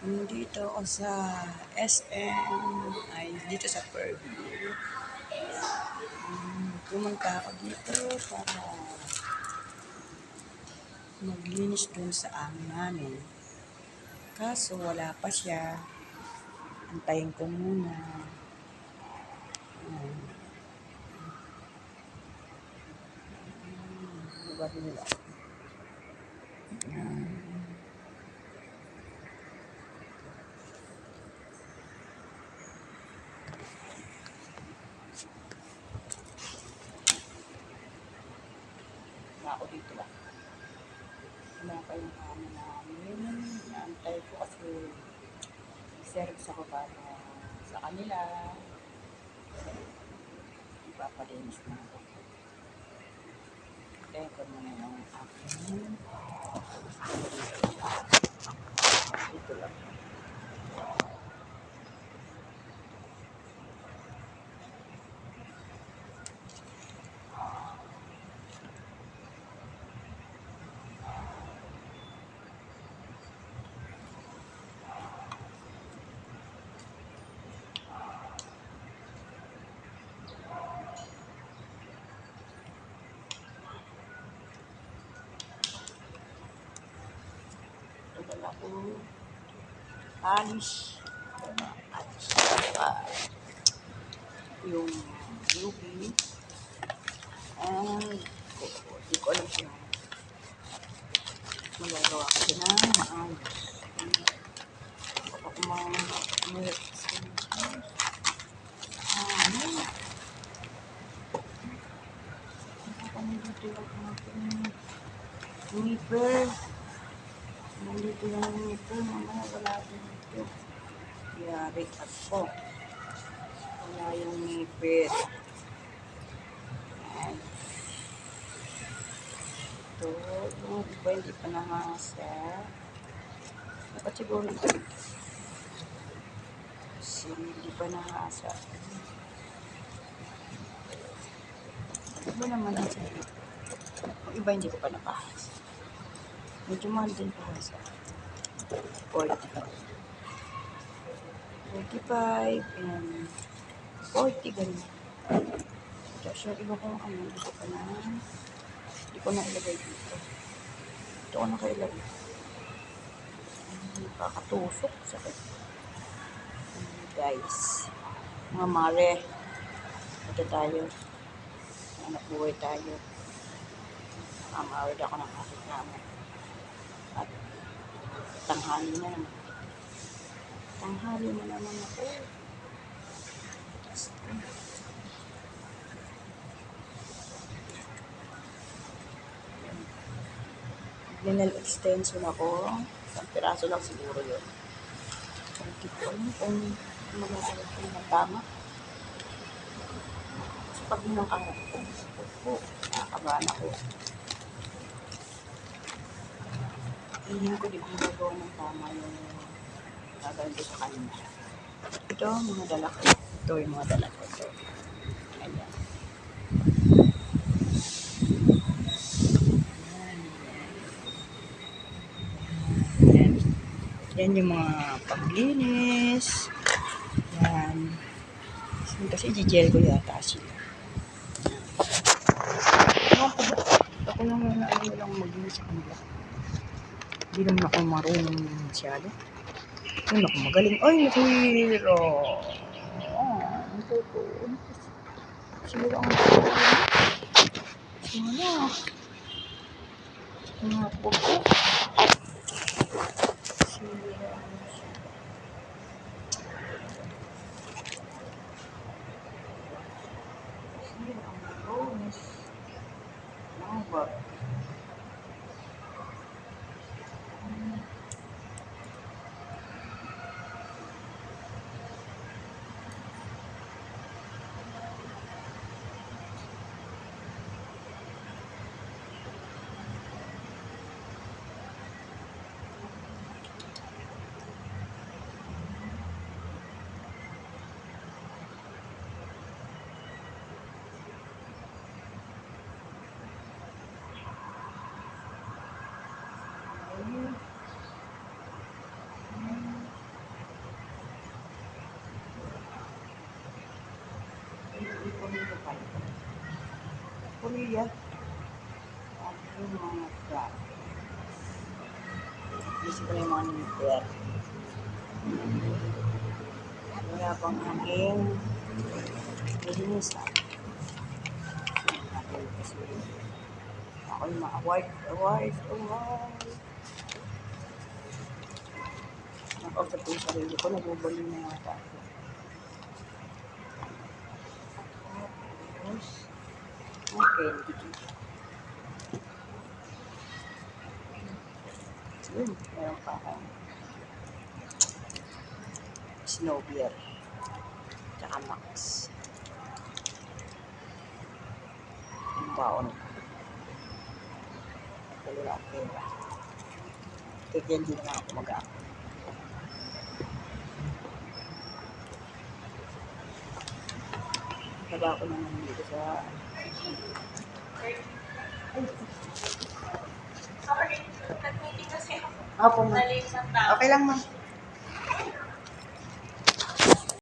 Dito ako sa SM, ay dito sa Fairview. Um, pumunta ako dito para maglinis dun sa amo namin. Kaso wala pa siya. Antayin ko muna. Um, lugar nila. Um, na ako dito lang. Pa yung amo namin. Naantay ko kasi service ako para sa kanila. Ipapalinis na ako. Kaya ko muna yung akin. Dito lang. Tagal ako. Alis. Alis. Ah, yung Yuki. And, hindi ko alam kung magagawa ko siya na maayos. Kung mga ano? Nandito yung nipper. Mamaya wala din dito. Yari ako. Wala yung nipper. Ayan. Ito. Yung iba hindi pa nahasa. Dapat siguro ito. Kasi hindi pa nahasa. Iba naman ang. Yung iba hindi ko pa napahas. Medyo mahal din po sa 45. 45 and 40 ganun. Tapos yung iba kong ano, ko pa na, hindi ko na ilagay dito. Ito ko nakailagay. Nakakatusok. Sakit. Ayan, guys. Mga mare. Ito tayo. Anak buhay tayo. Mamawid ako ng aking kama. Tanghali na naman. Tanghali na naman ako. Linal extension ako. Isang piraso lang siguro yun. Hindi ko alam kung magagawa ko ng tama. Kasi pag ninangkarap ko, po, nakakabahan ako. Tingin ko di ko magagawa ng tama yung gagawin ko sa kanya. Ito, mga dala ko. Ito yung mga dala ko. Ito. Ayan. Ayan. Yan yung mga paglinis. Yan. Kasi gigel ko yata sila. Ako lang na ano lang maglinis sa kanila. Hindi naman ako marunong masyado. Ayun ako magaling. Ay, nasiro. Ah, ang totoo. Sira ang totoo. Sana. Mga pupo. Sira. Ang bonus. Ano ba? Korea. At yung mga flat. Gusto ko na yung mga nipper. Wala pang aking nilinisan. Ako yung ma-award, award, award. Nakausap ko yung sarili ko, nabubali na yata ako. Tapos, okay. Yun, meron pa akong snow beer. Tsaka max. Yung baon. Dalawa ang pera. Kaya hindi na ako mag Taba ko naman dito sa... Opo, ma. Nalate ng tao. Okay lang, ma.